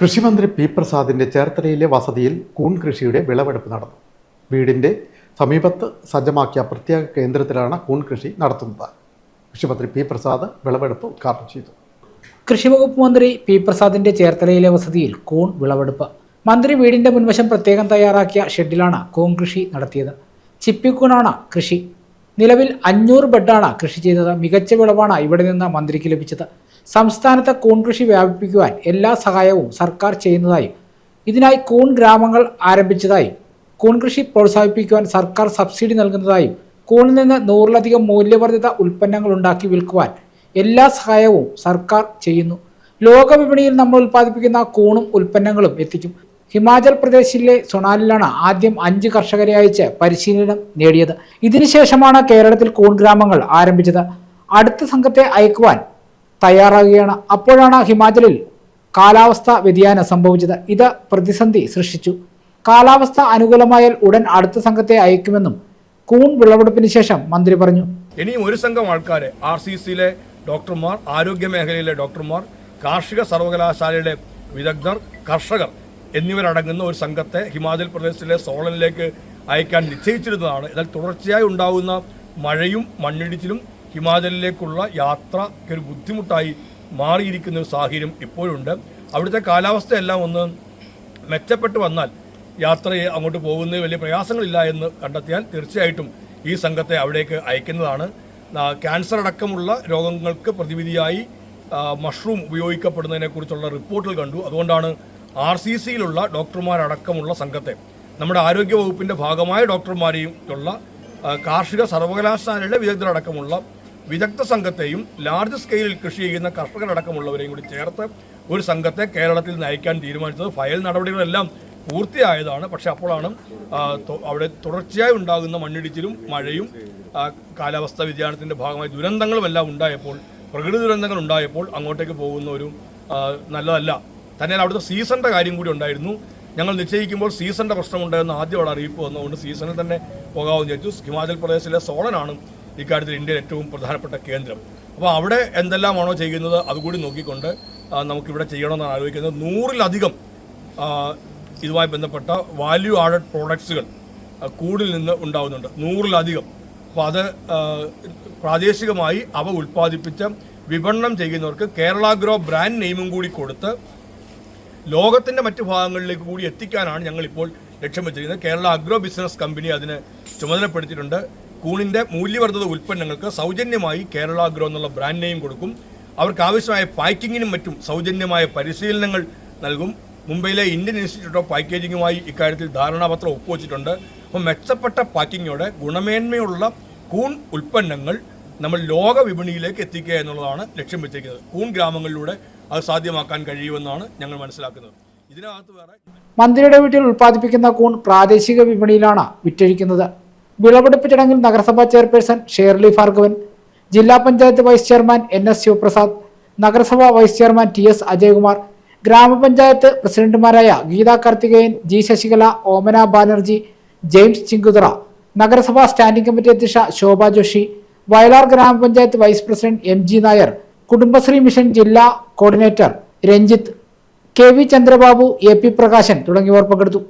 കൃഷിമന്ത്രി പി പ്രസാദിന്റെ ചേർത്തലയിലെ വസതിയിൽ കൂൺ കൃഷിയുടെ വിളവെടുപ്പ് നടന്നു. വീടിന്റെ സമീപത്ത് സജ്ജമാക്കിയ പ്രത്യേക കേന്ദ്രത്തിലാണ് കൂൺ കൃഷി നടത്തുന്നത്. കൃഷിമന്ത്രി പി പ്രസാദ് വിളവെടുപ്പ് ഉദ്ഘാടനം ചെയ്തു. കൃഷിവകുപ്പ് മന്ത്രി പി പ്രസാദിന്റെ ചേർത്തലയിലെ വസതിയിൽ കൂൺ വിളവെടുപ്പ്. മന്ത്രി വീടിന്റെ മുൻവശം പ്രത്യേകം തയ്യാറാക്കിയ ഷെഡിലാണ് കൂൺ കൃഷി നടത്തിയത്. ചിപ്പിക്കൂണാണ് കൃഷി. നിലവിൽ അഞ്ഞൂറ് ബെഡാണ് കൃഷി ചെയ്തത്. മികച്ച വിളവാണ് ഇവിടെ നിന്ന് മന്ത്രിക്ക് ലഭിച്ചത്. സംസ്ഥാനത്ത് കൂൺ കൃഷി വ്യാപിപ്പിക്കുവാൻ എല്ലാ സഹായവും സർക്കാർ ചെയ്യുന്നതായും. ഇതിനായി കൂൺ ഗ്രാമങ്ങൾ ആരംഭിച്ചതായും. കൂൺ കൃഷി പ്രോത്സാഹിപ്പിക്കുവാൻ സർക്കാർ സബ്സിഡി നൽകുന്നതായും. കൂണിൽ നിന്ന് നൂറിലധികം മൂല്യവർദ്ധിത ഉൽപ്പന്നങ്ങൾ ഉണ്ടാക്കി വിൽക്കുവാൻ എല്ലാ സഹായവും സർക്കാർ ചെയ്യുന്നു. ലോകവിപണിയിൽ നമ്മൾ ഉൽപ്പാദിപ്പിക്കുന്ന കൂണും ഉൽപ്പന്നങ്ങളും എത്തിക്കും. ഹിമാചൽ പ്രദേശിലെ സൊണാലിലാണ് ആദ്യം അഞ്ച് കർഷകരെ അയച്ച് പരിശീലനം നേടിയത്. ഇതിനുശേഷമാണ് കേരളത്തിൽ കൂൺ ഗ്രാമങ്ങൾ ആരംഭിച്ചത്. അടുത്ത സംഘത്തെ അയക്കുവാൻ തയ്യാറാകുകയാണ് അപ്പോഴാണ് ഹിമാചലിൽ കാലാവസ്ഥ വ്യതിയാനം സംഭവിച്ചത്. ഇത് പ്രതിസന്ധി സൃഷ്ടിച്ചു. കാലാവസ്ഥ അനുകൂലമായാൽ ഉടൻ അടുത്ത സംഘത്തെ അയക്കുമെന്നും കൂൺ വിളവെടുപ്പിന് ശേഷം മന്ത്രി പറഞ്ഞു. ഇനിയും ഒരു സംഘം ആൾക്കാരെ ആർ സി സിയിലെ ഡോക്ടർമാർ ആരോഗ്യ മേഖലയിലെ ഡോക്ടർമാർ കാർഷിക സർവകലാശാലയുടെ വിദഗ്ധർ കർഷകർ എന്നിവരടങ്ങുന്ന ഒരു സംഘത്തെ ഹിമാചൽ പ്രദേശിലെ സോളനിലേക്ക് അയക്കാൻ നിശ്ചയിച്ചിരുന്നതാണ്. എന്നാൽ തുടർച്ചയായി ഉണ്ടാകുന്ന മഴയും മണ്ണിടിച്ചിലും ഹിമാചലിലേക്കുള്ള യാത്രയ്ക്ക് ഒരു ബുദ്ധിമുട്ടായി മാറിയിരിക്കുന്ന ഒരു സാഹചര്യം ഇപ്പോഴുണ്ട്. അവിടുത്തെ കാലാവസ്ഥയെല്ലാം ഒന്ന് മെച്ചപ്പെട്ടു വന്നാൽ യാത്രയെ അങ്ങോട്ട് പോകുന്നതിൽ വലിയ പ്രയാസങ്ങളില്ല എന്ന് കണ്ടെത്തിയാൽ തീർച്ചയായിട്ടും ഈ സംഘത്തെ അവിടേക്ക് അയക്കുന്നതാണ്. ക്യാൻസർ അടക്കമുള്ള രോഗങ്ങൾക്ക് പ്രതിവിധിയായി മഷ്റൂം ഉപയോഗിക്കപ്പെടുന്നതിനെക്കുറിച്ചുള്ള റിപ്പോർട്ടുകൾ കണ്ടു. അതുകൊണ്ടാണ് ആർ സി സിയിലുള്ള ഡോക്ടർമാരടക്കമുള്ള സംഘത്തെ നമ്മുടെ ആരോഗ്യ വകുപ്പിന്റെ ഭാഗമായ ഡോക്ടർമാരെയും ഉള്ള കാർഷിക സർവകലാശാലയുടെ വിദഗ്ധരടക്കമുള്ള വിദഗ്ധ സംഘത്തെയും ലാർജ് സ്കെയിലിൽ കൃഷി ചെയ്യുന്ന കർഷകരടക്കമുള്ളവരെയും കൂടി ചേർത്ത് ഒരു സംഘത്തെ കേരളത്തിൽ നയിക്കാൻ തീരുമാനിച്ചത്. ഫയൽ നടപടികളെല്ലാം പൂർത്തിയായതാണ്. പക്ഷെ അപ്പോഴാണ് അവിടെ തുടർച്ചയായി ഉണ്ടാകുന്ന മണ്ണിടിച്ചിലും മഴയും കാലാവസ്ഥാ വ്യതിയാനത്തിന്റെ ഭാഗമായി ദുരന്തങ്ങളുമെല്ലാം ഉണ്ടായപ്പോൾ പ്രകൃതി ദുരന്തങ്ങൾ ഉണ്ടായപ്പോൾ അങ്ങോട്ടേക്ക് പോകുന്ന ഒരു നല്ലതല്ല. തന്നെ അവിടുത്തെ സീസണിന്റെ കാര്യം കൂടി ഉണ്ടായിരുന്നു. ഞങ്ങൾ നിശ്ചയിക്കുമ്പോൾ സീസണിന്റെ പ്രശ്നമുണ്ടെന്ന് ആദ്യം അവിടെ അറിയിപ്പ് വന്നതുകൊണ്ട് സീസണിൽ തന്നെ പോകാമെന്ന് വിചാരിച്ചു ഹിമാചൽ പ്രദേശിലെ സോളനാണ് ഇക്കാര്യത്തിൽ ഇന്ത്യയിൽ ഏറ്റവും പ്രധാനപ്പെട്ട കേന്ദ്രം. അപ്പോൾ അവിടെ എന്തെല്ലാമാണോ ചെയ്യുന്നത് അതുകൂടി നോക്കിക്കൊണ്ട് നമുക്കിവിടെ ചെയ്യണമെന്നാണ് ആലോചിക്കുന്നത്. നൂറിലധികം ഇതുമായി ബന്ധപ്പെട്ട വാല്യൂ ആഡഡ് പ്രോഡക്ട്സുകൾ കൂടിൽ നിന്ന് ഉണ്ടാവുന്നുണ്ട്. നൂറിലധികം. അപ്പോൾ അത് പ്രാദേശികമായി അവ ഉൽപ്പാദിപ്പിച്ച് വിപണനം ചെയ്യുന്നവർക്ക് കേരള ഗ്രോ ബ്രാൻഡ് നെയിമും കൂടി കൊടുത്ത് ലോകത്തിന്റെ മറ്റ് ഭാഗങ്ങളിലേക്ക് കൂടി എത്തിക്കാനാണ് ഞങ്ങളിപ്പോൾ ലക്ഷ്യം വെച്ചിരിക്കുന്നത്. കേരള അഗ്രോ ബിസിനസ് കമ്പനി അതിനെ ചുമതലപ്പെടുത്തിയിട്ടുണ്ട്. കൂണിന്റെ മൂല്യവർദ്ധിത ഉൽപ്പന്നങ്ങൾക്ക് സൗജന്യമായി കേരള അഗ്രോ എന്നുള്ള ബ്രാൻഡ് നെയിം കൊടുക്കും. അവർക്ക് ആവശ്യമായ പാക്കിങ്ങിനും മറ്റും സൗജന്യമായ പരിശീലനങ്ങൾ നൽകും. മുംബൈയിലെ ഇന്ത്യൻ ഇൻസ്റ്റിറ്റ്യൂട്ട് ഓഫ് പാക്കേജിങ്ങുമായി ഇക്കാര്യത്തിൽ ധാരണാപത്രം ഒപ്പുവച്ചിട്ടുണ്ട്. അപ്പോൾ മെച്ചപ്പെട്ട പാക്കിങ്ങോടെ ഗുണമേന്മയുള്ള കൂൺ ഉൽപ്പന്നങ്ങൾ നമ്മൾ ലോക വിപണിയിലേക്ക് എത്തിക്കുക എന്നുള്ളതാണ് ലക്ഷ്യം വെച്ചിരിക്കുന്നത്. കൂൺ ഗ്രാമങ്ങളിലൂടെ അത് സാധ്യമാക്കാൻ കഴിയുമെന്നാണ് ഞങ്ങൾ മനസ്സിലാക്കുന്നത്. ഇതിനകത്ത് വേറെ മന്ത്രിയുടെ വീട്ടിൽ ഉൽപ്പാദിപ്പിക്കുന്ന കൂൺ പ്രാദേശിക വിപണിയിലാണ് വിറ്റഴിക്കുന്നത്. വിളവെടുപ്പ് ചടങ്ങിൽ നഗരസഭാ ചെയർപേഴ്സൺ ഷേർലി ഭാർഗവൻ ജില്ലാ panchayat vice chairman N S Sivaprasad നഗരസഭാ vice chairman T S Ajaykumar ഗ്രാമപഞ്ചായത്ത് പ്രസിഡന്റുമാരായ ഗീതാ കാർത്തികേയൻ ജി ശശികല ഓമന ബാനർജി ജെയിംസ് ചിങ്കുതറ നഗരസഭാ സ്റ്റാൻഡിംഗ് കമ്മിറ്റി അധ്യക്ഷ ശോഭ ജോഷി വയലാർ ഗ്രാമപഞ്ചായത്ത് vice president M G Nair Kudumbashree mission ജില്ലാ coordinator Ranjith K V Chandrababu A P Prakashan തുടങ്ങിയവർ പങ്കെടുത്തു.